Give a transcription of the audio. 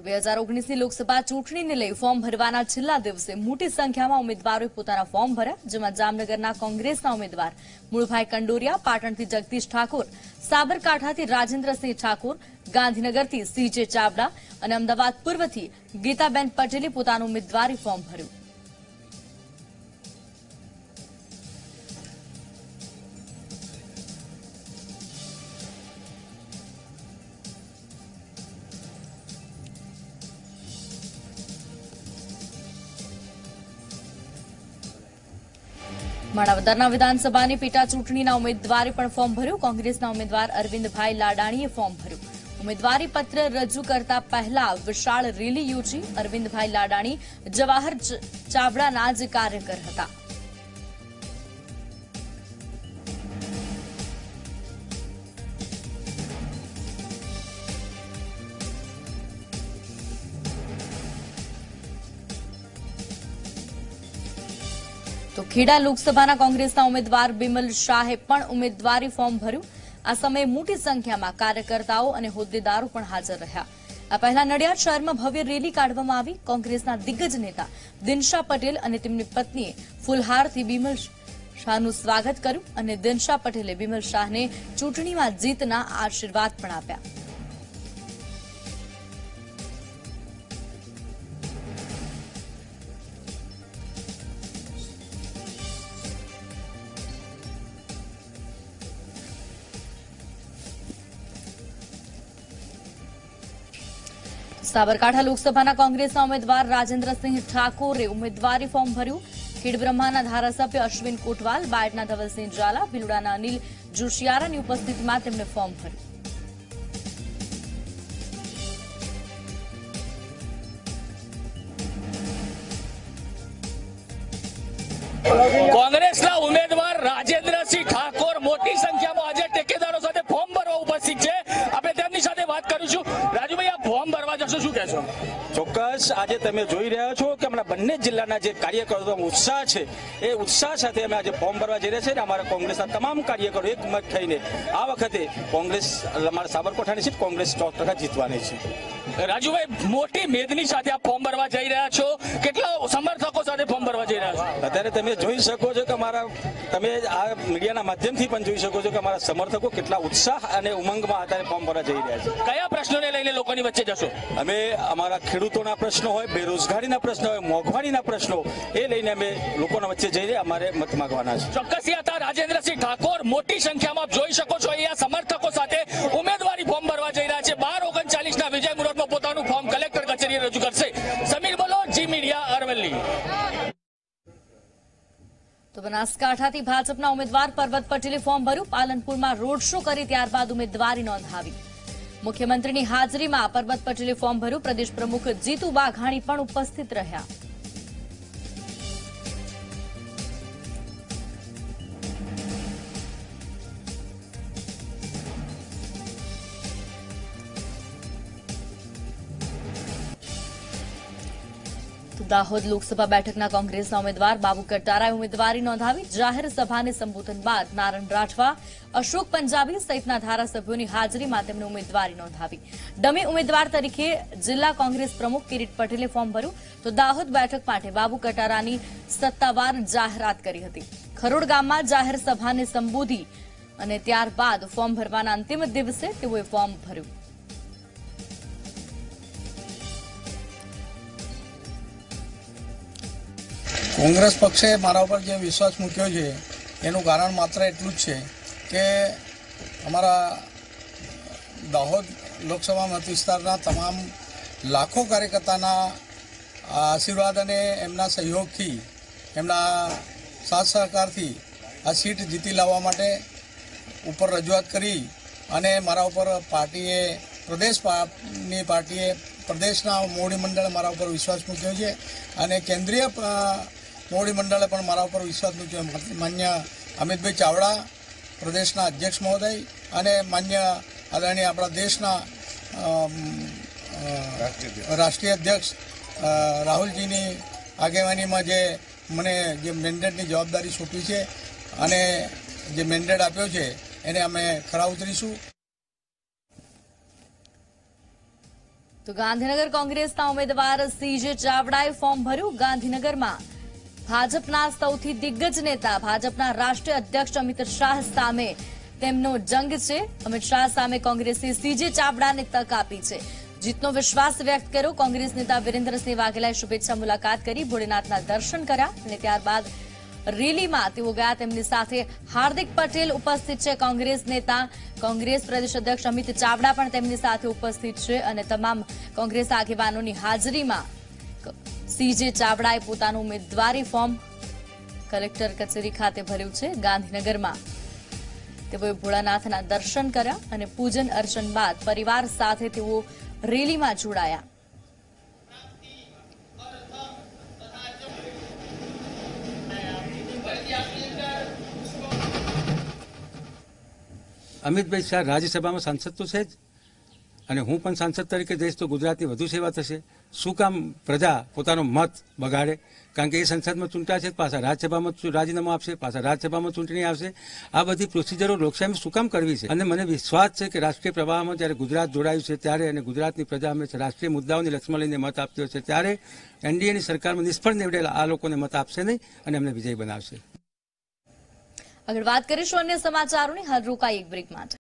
તો બે હજાર ઓગણીસની લોકસભા ચૂંટણીને લઈ ફોર્મ ભરવાના છેલ્લા દિવસે મોટી સંખ્યામાં ઉમેદવારોએ પોતાના ફોર્મ ભર્યા, જેમાં જામનગરના કોંગ્રેસના ઉમેદવાર મૂળભાઈ કંડોરિયા, પાટણથી જગદીશ ઠાકોર, સાબરકાંઠાથી રાજેન્દ્રસિંહ ઠાકોર, ગાંધીનગરથી સીજે ચાવડા અને અમદાવાદ પૂર્વથી ગીતાબેન પટેલે પોતાનું ઉમેદવારી ફોર્મ ભર્યું. માણાવદરના વિધાનસભાની પેટા ચૂંટણીના ઉમેદવારે પણ ફોર્મ ભર્યું. કોંગ્રેસના ઉમેદવાર અરવિંદભાઈ લાડાણીએ ફોર્મ ભર્યું. ઉમેદવારી પત્ર રજૂ કરતા પહેલા વિશાળ રેલી યોજી અરવિંદભાઈ લાડાણી, જવાહર ચાવડાના જ કાર્યકર હતા. તો ખેડા લોકસભાના કોંગ્રેસના ઉમેદવાર બિમલ શાહે પણ ઉમેદવારી ફોર્મ ભર્યું. આ સમયે મોટી સંખ્યામાં કાર્યકર્તાઓ અને હોદ્દેદારો પણ હાજર રહ્યા. આ પહેલા નડિયાદ શહેરમાં ભવ્ય રેલી કાઢવામાં આવી. કોંગ્રેસના દિગ્ગજ નેતા દિનશા પટેલ અને તેમની પત્નીએ ફુલહારથી બિમલ શાહનું સ્વાગત કર્યું અને દિનશા પટેલે બિમલ શાહને ચૂંટણીમાં જીતના આશીર્વાદ પણ આપ્યા. સાબરકાંઠા લોકસભાના કોંગ્રેસના ઉમેદવાર રાજેન્દ્રસિંહ ઠાકોરે ઉમેદવારી ફોર્મ ભર્યું. ખેડબ્રહ્માના ધારાસભ્ય અશ્વિન કોટવાલ, બાયડના ધવલસિંહ ઝાલા, ભીલુડાના અનિલ જોશિયારાની ઉપસ્થિતિમાં તેમણે ફોર્મ ભર્યું. કોંગ્રેસના ઉમેદવાર રાજેન્દ્રસિંહ ઠાકોર મોટી સંખ્યામાં આજે ટેકેદારો સાથે ફોર્મ ભરવા ઉપસ્થિત છે આપણે તેમની સાથે વાત કરીશું રાજુભાઈ આ ફોર્મ ભરવા જશો શું કહેશો ચોક્કસ આજે તમે જોઈ રહ્યા છો કે હમણાં બંને જિલ્લાના જે કાર્યકરોનો ઉત્સાહ છે. એ ઉત્સાહ સાથે અમે આજે ફોર્મ ભરવા જઈ રહ્યા છીએ અને અમારા કોંગ્રેસના તમામ કાર્યકરો એક મત થઈને આ વખતે કોંગ્રેસ અમારા સાબરકોઠાની સીટ કોંગ્રેસ સો ટકા જીતવાની છે. રાજુભાઈ મોટી મેદની સાથે આ ફોર્મ ભરવા જઈ રહ્યા છો. કેટલા સમર્થકો સાથે ફોર્મ ભરવા જઈ રહ્યા છો? અત્યારે તમે જોઈ શકો છો કે અમારા તમે આ મીડિયાના માધ્યમથી પણ જોઈ શકો છો કે અમારા સમર્થકો કેટલા ઉત્સાહ અને ઉમંગમાં અત્યારે ફોર્મ ભરવા જઈ રહ્યા છે. કયા પ્રશ્નોને લઈને લોકોની વચ્ચે જશો? અમે અમારા ખેડૂતોના પ્રશ્નો હોય બેરોજગારીના પ્રશ્નો હોય મોંઘવારીના પ્રશ્નો એ લઈને અમે લોકોના વચ્ચે જઈને અમારે મત માંગવાના છે. ચોક્કસ હતા રાજેન્દ્રસિંહ ઠાકોર મોટી સંખ્યામાં આપ જોઈ શકો છો અહીંયા સમર્થકો સાથે ઉમેદવારી ફોર્મ ભરવા જઈ રહ્યા છે. બાર ઓગણચાલીસના વિજય મુહૂર્તમાં પોતાનું ફોર્મ કલેક્ટર કચેરીએ રજૂ કરશે. સમીર બોલો જી મીડિયા અરવલ્લી. તો બનાસકાંઠાથી ભાજપના ઉમેદવાર પર્વત પટેલે ફોર્મ ભર્યું. પાલનપુરમાં રોડ શો કરી ત્યારબાદ ઉમેદવારી નોંધાવી. મુખ્યમંત્રીની હાજરીમાં પરબત પટેલે ફોર્મ ભર્યું. પ્રદેશ પ્રમુખ જીતુ વાઘાણી પણ ઉપસ્થિત રહ્યા. દાહોદ લોકસભા બેઠકના કોંગ્રેસના ઉમેદવાર બાબુ કટારાએ ઉમેદવારી નોંધાવી જાહેર સભાને સંબોધન બાદ નારણ રાઠવા, અશોક પંજાબી સહિતના ધારાસભ્યોની હાજરીમાં તેમણે ઉમેદવારી નોંધાવી. ડમી ઉમેદવાર તરીકે જિલ્લા કોંગ્રેસ પ્રમુખ કિરીટ પટેલે ફોર્મ ભર્યું. તો દાહોદ બેઠક માટે બાબુ કટારાની સત્તાવાર જાહેરાત કરી હતી. ખરોડ ગામમાં જાહેર સભાને સંબોધી અને ત્યારબાદ ફોર્મ ભરવાના અંતિમ દિવસે તેઓએ ફોર્મ ભર્યું. કોંગ્રેસ પક્ષે મારા ઉપર જે વિશ્વાસ મૂક્યો છે, એનું કારણ માત્ર એટલું જ છે કે અમારા દાહોદ લોકસભા મત વિસ્તારના તમામ લાખો કાર્યકર્તાના આશીર્વાદ અને એમના સહયોગથી, એમના સાથ સહકારથી આ સીટ જીતી લાવવા માટે ઉપર રજૂઆત કરી અને મારા ઉપર પાર્ટીએ, પ્રદેશની પાર્ટીએ, પ્રદેશના મોવડી મંડળ મારા ઉપર વિશ્વાસ મૂક્યો છે અને કેન્દ્રીય મોવડી મંડળે પણ મારા ઉપર વિશ્વાસ મૂક્યો. માન્ય અમિતભાઈ ચાવડા પ્રદેશના અધ્યક્ષ મહોદય અને માન્ય આદરણીય આપણા દેશના રાષ્ટ્રીય અધ્યક્ષ રાહુલજીની આગેવાનીમાં જે મને જે મેન્ડેટની જવાબદારી સોંપી છે અને જે મેન્ડેટ આપ્યો છે એને અમે ખરા ઉતરીશું. તો ગાંધીનગર કોંગ્રેસના ઉમેદવાર સીજે ચાવડાએ ફોર્મ ભર્યું. ગાંધીનગરમાં ભાજપના સૌથી દિગ્ગજ નેતા, ભાજપના રાષ્ટ્રીય અધ્યક્ષ અમિત શાહ સામે તેમનો જંગ છે. અમિત શાહ સામે કોંગ્રેસે સીજે ચાવડાને તક આપી છે. જીતનો વિશ્વાસ વ્યક્ત કર્યો. કોંગ્રેસ નેતા વિરેન્દ્રસિંહ વાઘેલાએ શુભેચ્છા મુલાકાત કરી, ભોળેનાથના દર્શન કર્યા અને ત્યારબાદ રેલીમાં તેઓ ગયા. તેમની સાથે હાર્દિક પટેલ ઉપસ્થિત છે, કોંગ્રેસ નેતા. કોંગ્રેસ પ્રદેશ અધ્યક્ષ અમિત ચાવડા પણ તેમની સાથે ઉપસ્થિત છે અને તમામ કોંગ્રેસ આગેવાનોની હાજરીમાં સીજે ચાવડાએ પોતાનું ઉમેદવારી ફોર્મ કલેક્ટર કચેરી ખાતે ભર્યું છે ગાંધીનગરમાં. તેઓએ ભોળાનાથના દર્શન કર્યા અને પૂજન અર્ચન બાદ પરિવાર સાથે તેઓ રેલીમાં જોડાયા. અમિતભાઈ, શાહ રાજ્યસભામાં સાંસદ તો છે જ. અને હું પણ સાંસદ તરીકે જઈશ તો ગુજરાતની વધુ સેવા થશે. શું કામ પ્રજા પોતાનો મત બગાડે? કારણ કે એ સંસદમાં ચૂંટાશે પાછા રાજ્યસભામાં રાજીનામું આપશે, પાછા રાજ્યસભામાં ચૂંટણી આવશે. આ બધી પ્રોસિજરો લોકશાહીમાં શું કામ કરવી છે? અને મને વિશ્વાસ છે કે રાષ્ટ્રીય પ્રવાહમાં જ્યારે ગુજરાત જોડાયું છે ત્યારે અને ગુજરાતની પ્રજા હંમેશા રાષ્ટ્રીય મુદ્દાઓની લક્ષ્યમાં લઈને મત આપતી હોય છે ત્યારે એનડીએની સરકારમાં નિષ્ફળ નીવડેલા આ લોકોને મત આપશે નહીં અને અમને વિજય બનાવશે. આગળ વાત કરીશું અન્ય સમાચારોની, હાલ રોકાઈ એક બ્રેક માટે.